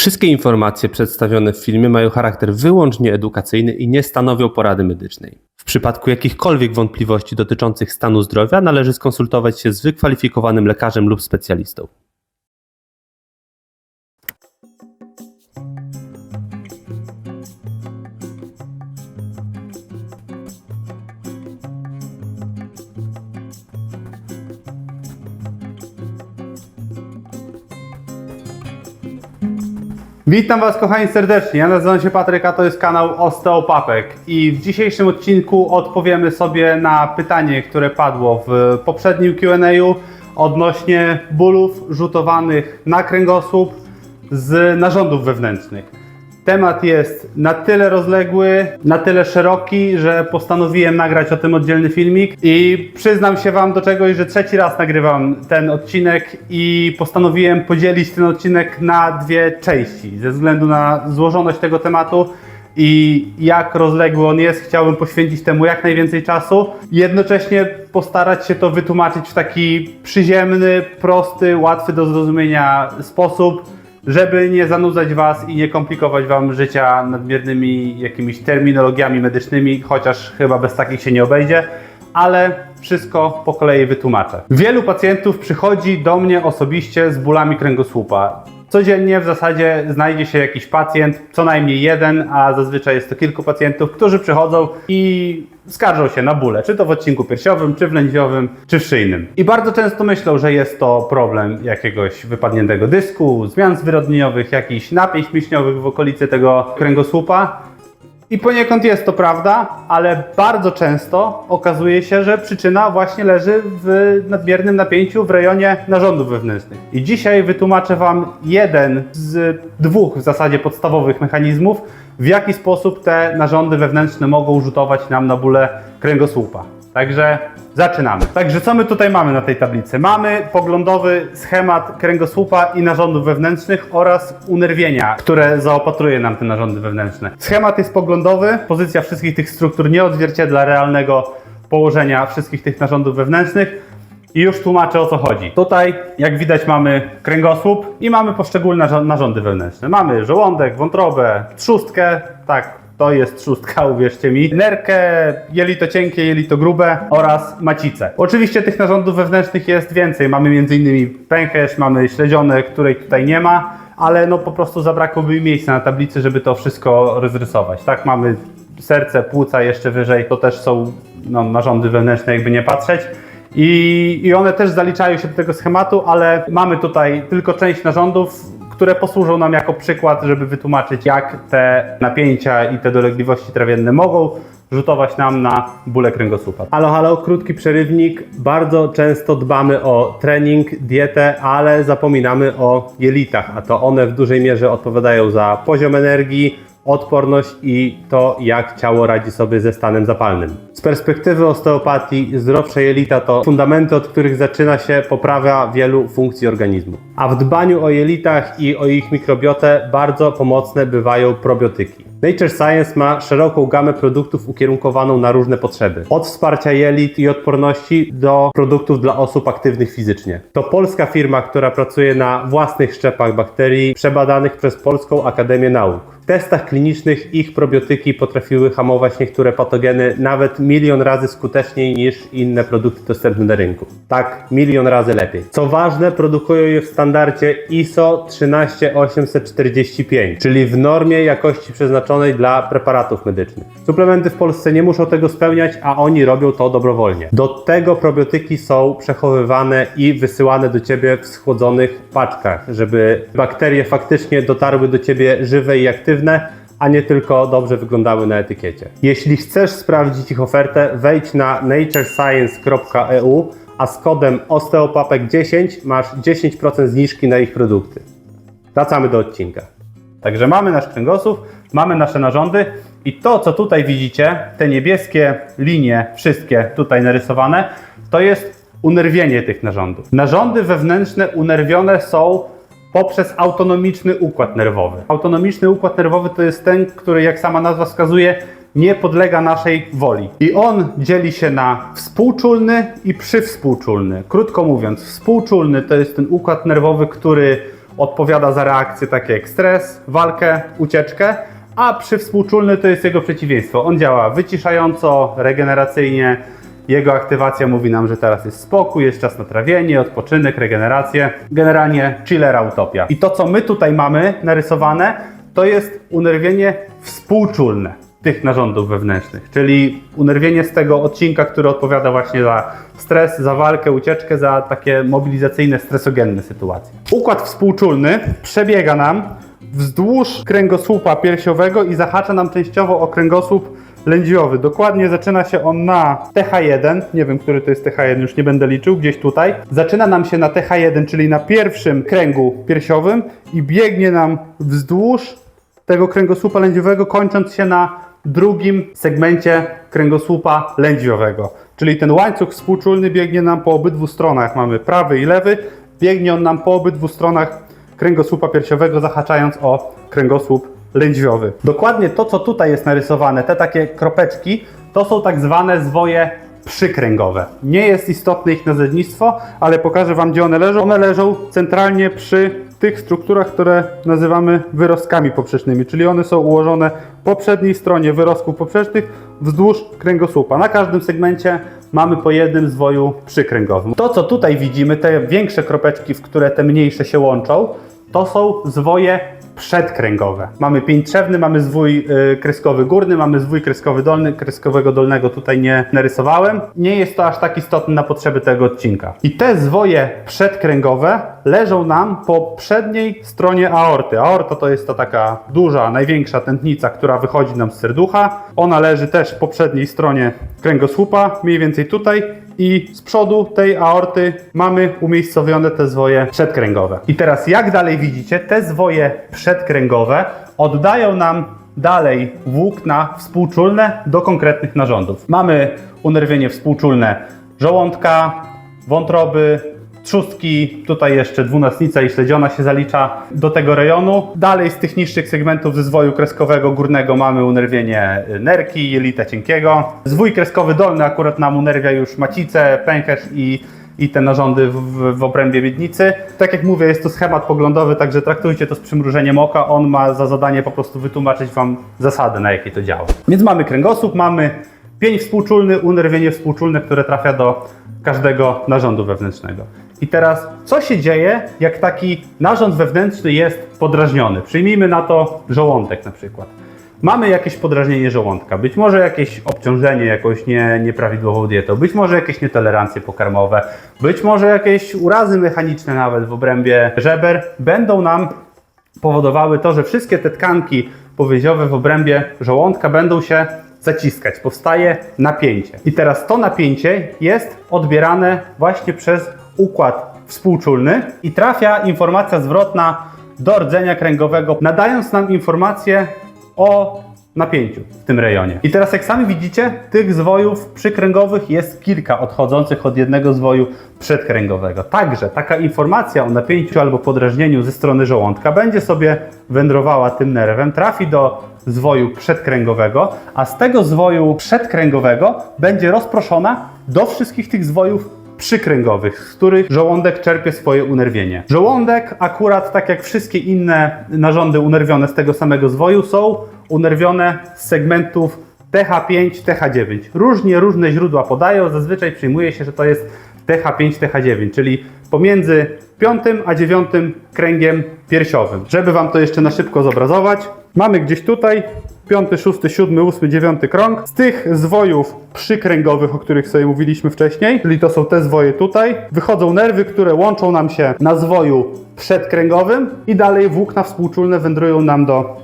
Wszystkie informacje przedstawione w filmie mają charakter wyłącznie edukacyjny i nie stanowią porady medycznej. W przypadku jakichkolwiek wątpliwości dotyczących stanu zdrowia należy skonsultować się z wykwalifikowanym lekarzem lub specjalistą. Witam Was kochani serdecznie, ja nazywam się Patryk, a to jest kanał Osteopapek i w dzisiejszym odcinku odpowiemy sobie na pytanie, które padło w poprzednim Q&A odnośnie bólów rzutowanych na kręgosłup z narządów wewnętrznych. Temat jest na tyle rozległy, na tyle szeroki, że postanowiłem nagrać o tym oddzielny filmik i przyznam się Wam do czegoś, że trzeci raz nagrywam ten odcinek i postanowiłem podzielić ten odcinek na dwie części ze względu na złożoność tego tematu i jak rozległy on jest, chciałbym poświęcić temu jak najwięcej czasu. Jednocześnie postarać się to wytłumaczyć w taki przyziemny, prosty, łatwy do zrozumienia sposób żeby nie zanudzać Was i nie komplikować Wam życia nadmiernymi jakimiś terminologiami medycznymi, chociaż chyba bez takich się nie obejdzie, ale wszystko po kolei wytłumaczę. Wielu pacjentów przychodzi do mnie osobiście z bólami kręgosłupa. Codziennie w zasadzie znajdzie się jakiś pacjent, co najmniej jeden, a zazwyczaj jest to kilku pacjentów, którzy przychodzą i skarżą się na bóle, czy to w odcinku piersiowym, czy w lędźwiowym, czy w szyjnym. I bardzo często myślą, że jest to problem jakiegoś wypadniętego dysku, zmian zwyrodnieniowych, jakichś napięć mięśniowych w okolicy tego kręgosłupa. I poniekąd jest to prawda, ale bardzo często okazuje się, że przyczyna właśnie leży w nadmiernym napięciu w rejonie narządów wewnętrznych. I dzisiaj wytłumaczę Wam jeden z dwóch w zasadzie podstawowych mechanizmów, w jaki sposób te narządy wewnętrzne mogą rzutować nam na bóle kręgosłupa. Także zaczynamy. Także co my tutaj mamy na tej tablicy? Mamy poglądowy schemat kręgosłupa i narządów wewnętrznych oraz unerwienia, które zaopatruje nam te narządy wewnętrzne. Schemat jest poglądowy, pozycja wszystkich tych struktur nie odzwierciedla realnego położenia wszystkich tych narządów wewnętrznych. I już tłumaczę o co chodzi. Tutaj, jak widać, mamy kręgosłup i mamy poszczególne narządy wewnętrzne. Mamy żołądek, wątrobę, trzustkę, tak, to jest trzustka, uwierzcie mi, nerkę, jelito cienkie, jelito grube oraz macicę. Oczywiście tych narządów wewnętrznych jest więcej. Mamy m.in. pęcherz, mamy śledzionę, której tutaj nie ma, ale no po prostu zabrakłoby mi miejsca na tablicy, żeby to wszystko rozrysować. Tak, mamy serce, płuca jeszcze wyżej, to też są no, narządy wewnętrzne, jakby nie patrzeć. I, I one też zaliczają się do tego schematu, ale mamy tutaj tylko część narządów, które posłużą nam jako przykład, żeby wytłumaczyć, jak te napięcia i te dolegliwości trawienne mogą rzutować nam na bóle kręgosłupa. Halo, halo, krótki przerywnik. Bardzo często dbamy o trening, dietę, ale zapominamy o jelitach, a to one w dużej mierze odpowiadają za poziom energii, odporność i to, jak ciało radzi sobie ze stanem zapalnym. Z perspektywy osteopatii, zdrowsze jelita to fundamenty, od których zaczyna się poprawa wielu funkcji organizmu. A w dbaniu o jelitach i o ich mikrobiotę bardzo pomocne bywają probiotyki. Nature Science ma szeroką gamę produktów ukierunkowaną na różne potrzeby. Od wsparcia jelit i odporności do produktów dla osób aktywnych fizycznie. To polska firma, która pracuje na własnych szczepach bakterii przebadanych przez Polską Akademię Nauk. Testach klinicznych ich probiotyki potrafiły hamować niektóre patogeny nawet milion razy skuteczniej niż inne produkty dostępne na rynku. Tak, milion razy lepiej. Co ważne, produkują je w standardzie ISO 13845, czyli w normie jakości przeznaczonej dla preparatów medycznych. Suplementy w Polsce nie muszą tego spełniać, a oni robią to dobrowolnie. Do tego probiotyki są przechowywane i wysyłane do Ciebie w schłodzonych paczkach, żeby bakterie faktycznie dotarły do Ciebie żywe i aktywne, a nie tylko dobrze wyglądały na etykiecie. Jeśli chcesz sprawdzić ich ofertę, wejdź na naturescience.eu, a z kodem osteopapek10 masz 10% zniżki na ich produkty. Wracamy do odcinka. Także mamy nasz kręgosłup, mamy nasze narządy i to, co tutaj widzicie, te niebieskie linie, wszystkie tutaj narysowane, to jest unerwienie tych narządów. Narządy wewnętrzne unerwione są poprzez autonomiczny układ nerwowy. Autonomiczny układ nerwowy to jest ten, który, jak sama nazwa wskazuje, nie podlega naszej woli. I on dzieli się na współczulny i przywspółczulny. Krótko mówiąc, współczulny to jest ten układ nerwowy, który odpowiada za reakcje takie jak stres, walkę, ucieczkę, a przywspółczulny to jest jego przeciwieństwo. On działa wyciszająco, regeneracyjnie. Jego aktywacja mówi nam, że teraz jest spokój, jest czas na trawienie, odpoczynek, regenerację. Generalnie chillera utopia. I to, co my tutaj mamy narysowane, to jest unerwienie współczulne tych narządów wewnętrznych, czyli unerwienie z tego odcinka, który odpowiada właśnie za stres, za walkę, ucieczkę, za takie mobilizacyjne, stresogenne sytuacje. Układ współczulny przebiega nam wzdłuż kręgosłupa piersiowego i zahacza nam częściowo o kręgosłup lędźwiowy. Dokładnie zaczyna się on na TH1, nie wiem, który to jest TH1, już nie będę liczył, gdzieś tutaj. Zaczyna nam się na TH1, czyli na pierwszym kręgu piersiowym i biegnie nam wzdłuż tego kręgosłupa lędźwiowego, kończąc się na drugim segmencie kręgosłupa lędźwiowego. Czyli ten łańcuch współczulny biegnie nam po obydwu stronach. Mamy prawy i lewy. Biegnie on nam po obydwu stronach kręgosłupa piersiowego, zahaczając o kręgosłup lędźwiowy. Dokładnie to, co tutaj jest narysowane, te takie kropeczki, to są tak zwane zwoje przykręgowe. Nie jest istotne ich nazewnictwo, ale pokażę Wam, gdzie one leżą. One leżą centralnie przy tych strukturach, które nazywamy wyrostkami poprzecznymi, czyli one są ułożone po przedniej stronie wyrostków poprzecznych wzdłuż kręgosłupa. Na każdym segmencie mamy po jednym zwoju przykręgowym. To, co tutaj widzimy, te większe kropeczki, w które te mniejsze się łączą, to są zwoje przedkręgowe. Mamy pięć trzewny, mamy zwój y, kreskowy górny, mamy zwój kreskowy dolny. Kreskowego dolnego tutaj nie narysowałem. Nie jest to aż tak istotne na potrzeby tego odcinka. I te zwoje przedkręgowe leżą nam po przedniej stronie aorty. Aorta to jest ta taka duża, największa tętnica, która wychodzi nam z serducha. Ona leży też po przedniej stronie kręgosłupa, mniej więcej tutaj i z przodu tej aorty mamy umiejscowione te zwoje przedkręgowe. I teraz jak dalej widzicie, te zwoje przedkręgowe oddają nam dalej włókna współczulne do konkretnych narządów. Mamy unerwienie współczulne żołądka, wątroby, trzustki, tutaj jeszcze dwunastnica i śledziona się zalicza do tego rejonu. Dalej z tych niższych segmentów ze zwoju kreskowego górnego mamy unerwienie nerki, jelita cienkiego. Zwój kreskowy dolny akurat nam unerwia już macicę, pęcherz i i te narządy w, w, obrębie miednicy. Tak jak mówię, jest to schemat poglądowy, także traktujcie to z przymrużeniem oka. On ma za zadanie po prostu wytłumaczyć Wam zasady, na jakie to działa. Więc mamy kręgosłup, mamy pień współczulny, unerwienie współczulne, które trafia do każdego narządu wewnętrznego. I teraz, co się dzieje, jak taki narząd wewnętrzny jest podrażniony? Przyjmijmy na to żołądek na przykład. Mamy jakieś podrażnienie żołądka, być może jakieś obciążenie jakąś nie, nieprawidłową dietą, być może jakieś nietolerancje pokarmowe, być może jakieś urazy mechaniczne nawet w obrębie żeber będą nam powodowały to, że wszystkie te tkanki powieziowe w obrębie żołądka będą się zaciskać. Powstaje napięcie. I teraz to napięcie jest odbierane właśnie przez układ współczulny i trafia informacja zwrotna do rdzenia kręgowego, nadając nam informację o napięciu w tym rejonie. I teraz jak sami widzicie, tych zwojów przykręgowych jest kilka odchodzących od jednego zwoju przedkręgowego. Także taka informacja o napięciu albo podrażnieniu ze strony żołądka będzie sobie wędrowała tym nerwem, trafi do zwoju przedkręgowego, a z tego zwoju przedkręgowego będzie rozproszona do wszystkich tych zwojów przykręgowych, z których żołądek czerpie swoje unerwienie. Żołądek, akurat tak jak wszystkie inne narządy unerwione z tego samego zwoju, są unerwione z segmentów TH5, TH9. Różnie różne źródła podają, zazwyczaj przyjmuje się, że to jest TH5, TH9, czyli pomiędzy piątym a dziewiątym kręgiem piersiowym. Żeby Wam to jeszcze na szybko zobrazować, mamy gdzieś tutaj piąty, szósty, siódmy, ósmy, dziewiąty krąg. Z tych zwojów przykręgowych, o których sobie mówiliśmy wcześniej, czyli to są te zwoje tutaj, wychodzą nerwy, które łączą nam się na zwoju przedkręgowym i dalej włókna współczulne wędrują nam do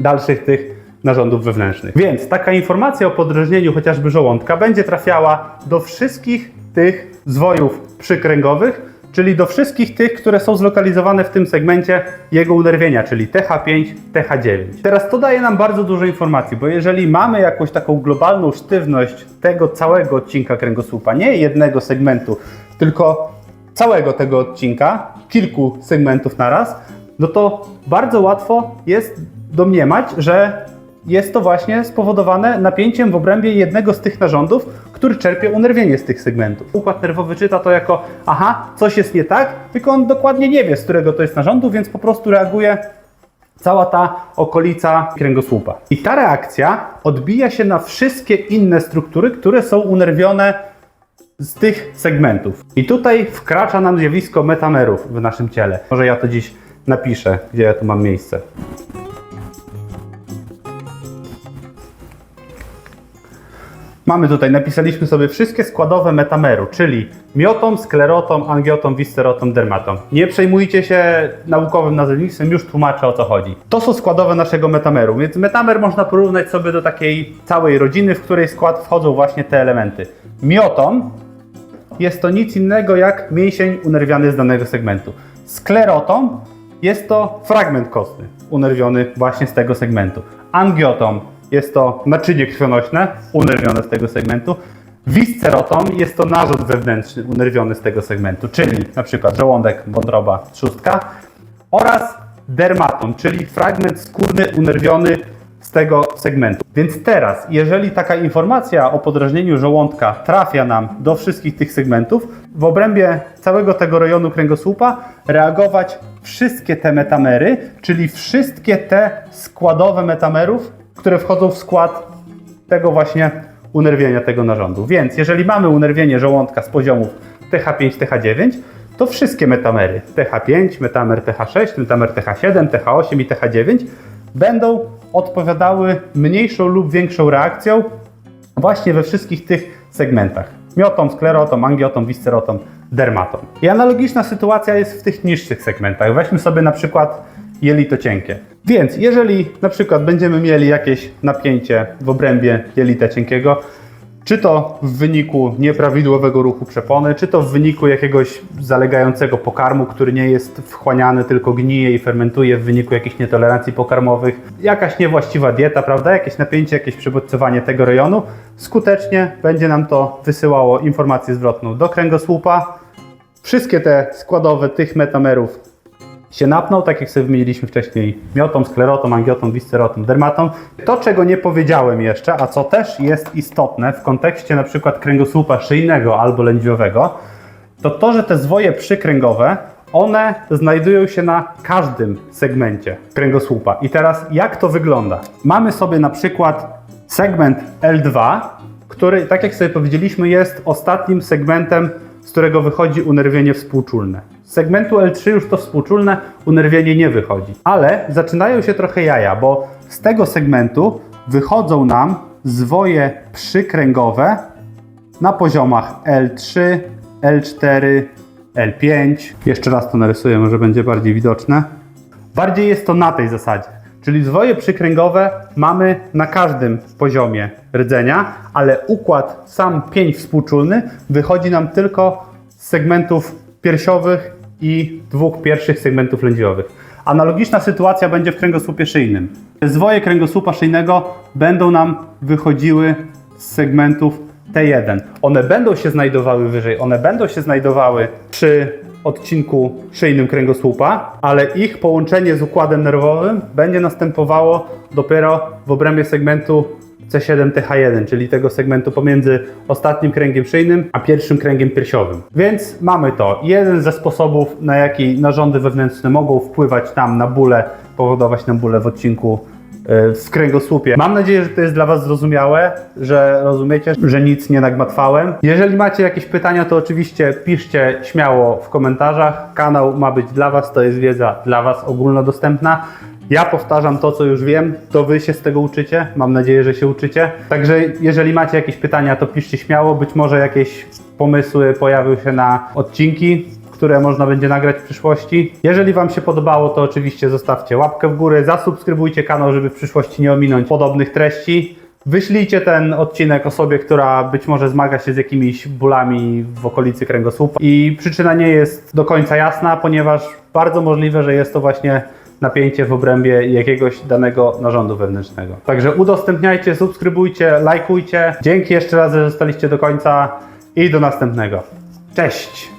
dalszych tych narządów wewnętrznych. Więc taka informacja o podrażnieniu chociażby żołądka będzie trafiała do wszystkich tych zwojów przykręgowych, czyli do wszystkich tych, które są zlokalizowane w tym segmencie jego unerwienia, czyli TH5, TH9. Teraz to daje nam bardzo dużo informacji, bo jeżeli mamy jakąś taką globalną sztywność tego całego odcinka kręgosłupa, nie jednego segmentu, tylko całego tego odcinka, kilku segmentów naraz, no to bardzo łatwo jest domniemać, że jest to właśnie spowodowane napięciem w obrębie jednego z tych narządów, który czerpie unerwienie z tych segmentów. Układ nerwowy czyta to jako, aha, coś jest nie tak, tylko on dokładnie nie wie, z którego to jest narządu, więc po prostu reaguje cała ta okolica kręgosłupa. I ta reakcja odbija się na wszystkie inne struktury, które są unerwione z tych segmentów. I tutaj wkracza nam zjawisko metamerów w naszym ciele. Może ja to dziś napiszę, gdzie ja tu mam miejsce. Mamy tutaj, napisaliśmy sobie wszystkie składowe metameru, czyli miotom, sklerotom, angiotom, viscerotom, dermatom. Nie przejmujcie się naukowym nazewnictwem, już tłumaczę o co chodzi. To są składowe naszego metameru, więc metamer można porównać sobie do takiej całej rodziny, w której skład wchodzą właśnie te elementy. Miotom jest to nic innego jak mięsień unerwiany z danego segmentu. Sklerotom jest to fragment kostny unerwiony właśnie z tego segmentu. Angiotom jest to naczynie krwionośne unerwione z tego segmentu. Viscerotom jest to narząd wewnętrzny unerwiony z tego segmentu, czyli przykład żołądek, wątroba, trzustka oraz dermatom, czyli fragment skórny unerwiony z tego segmentu. Więc teraz, jeżeli taka informacja o podrażnieniu żołądka trafia nam do wszystkich tych segmentów, w obrębie całego tego rejonu kręgosłupa reagować wszystkie te metamery, czyli wszystkie te składowe metamerów, które wchodzą w skład tego właśnie unerwienia tego narządu. Więc jeżeli mamy unerwienie żołądka z poziomów TH5, TH9, to wszystkie metamery TH5, metamer TH6, metamer TH7, TH8 i TH9 będą odpowiadały mniejszą lub większą reakcją właśnie we wszystkich tych segmentach. Miotom, sklerotom, angiotom, viscerotom, dermatom. I analogiczna sytuacja jest w tych niższych segmentach. Weźmy sobie na przykład jelito cienkie. Więc jeżeli na przykład będziemy mieli jakieś napięcie w obrębie jelita cienkiego, czy to w wyniku nieprawidłowego ruchu przepony, czy to w wyniku jakiegoś zalegającego pokarmu, który nie jest wchłaniany, tylko gnije i fermentuje w wyniku jakichś nietolerancji pokarmowych, jakaś niewłaściwa dieta, prawda, jakieś napięcie, jakieś przebodźcowanie tego rejonu, skutecznie będzie nam to wysyłało informację zwrotną do kręgosłupa. Wszystkie te składowe tych metamerów się napnął, tak jak sobie wymieniliśmy wcześniej, miotom, sklerotom, angiotom, viscerotom, dermatom. To, czego nie powiedziałem jeszcze, a co też jest istotne w kontekście na przykład kręgosłupa szyjnego albo lędźwiowego, to to, że te zwoje przykręgowe, one znajdują się na każdym segmencie kręgosłupa. I teraz jak to wygląda? Mamy sobie na przykład segment L2, który, tak jak sobie powiedzieliśmy, jest ostatnim segmentem, z którego wychodzi unerwienie współczulne. Z segmentu L3 już to współczulne unerwienie nie wychodzi. Ale zaczynają się trochę jaja, bo z tego segmentu wychodzą nam zwoje przykręgowe na poziomach L3, L4, L5. Jeszcze raz to narysuję, może będzie bardziej widoczne. Bardziej jest to na tej zasadzie. Czyli zwoje przykręgowe mamy na każdym poziomie rdzenia, ale układ sam pień współczulny wychodzi nam tylko z segmentów piersiowych i dwóch pierwszych segmentów lędźwiowych. Analogiczna sytuacja będzie w kręgosłupie szyjnym. Zwoje kręgosłupa szyjnego będą nam wychodziły z segmentów T1. One będą się znajdowały wyżej, one będą się znajdowały przy odcinku szyjnym kręgosłupa, ale ich połączenie z układem nerwowym będzie następowało dopiero w obrębie segmentu C7TH1, czyli tego segmentu pomiędzy ostatnim kręgiem szyjnym a pierwszym kręgiem piersiowym. Więc mamy to. Jeden ze sposobów, na jaki narządy wewnętrzne mogą wpływać nam na bóle, powodować nam bóle w odcinku e, w kręgosłupie. Mam nadzieję, że to jest dla Was zrozumiałe, że rozumiecie, że nic nie nagmatwałem. Jeżeli macie jakieś pytania, to oczywiście piszcie śmiało w komentarzach. Kanał ma być dla Was, to jest wiedza dla Was ogólnodostępna. Ja powtarzam to, co już wiem, to Wy się z tego uczycie. Mam nadzieję, że się uczycie. Także jeżeli macie jakieś pytania, to piszcie śmiało. Być może jakieś pomysły pojawią się na odcinki, które można będzie nagrać w przyszłości. Jeżeli Wam się podobało, to oczywiście zostawcie łapkę w górę, zasubskrybujcie kanał, żeby w przyszłości nie ominąć podobnych treści. Wyślijcie ten odcinek osobie, która być może zmaga się z jakimiś bólami w okolicy kręgosłupa i przyczyna nie jest do końca jasna, ponieważ bardzo możliwe, że jest to właśnie napięcie w obrębie jakiegoś danego narządu wewnętrznego. Także udostępniajcie, subskrybujcie, lajkujcie. Dzięki jeszcze raz, że zostaliście do końca i do następnego. Cześć!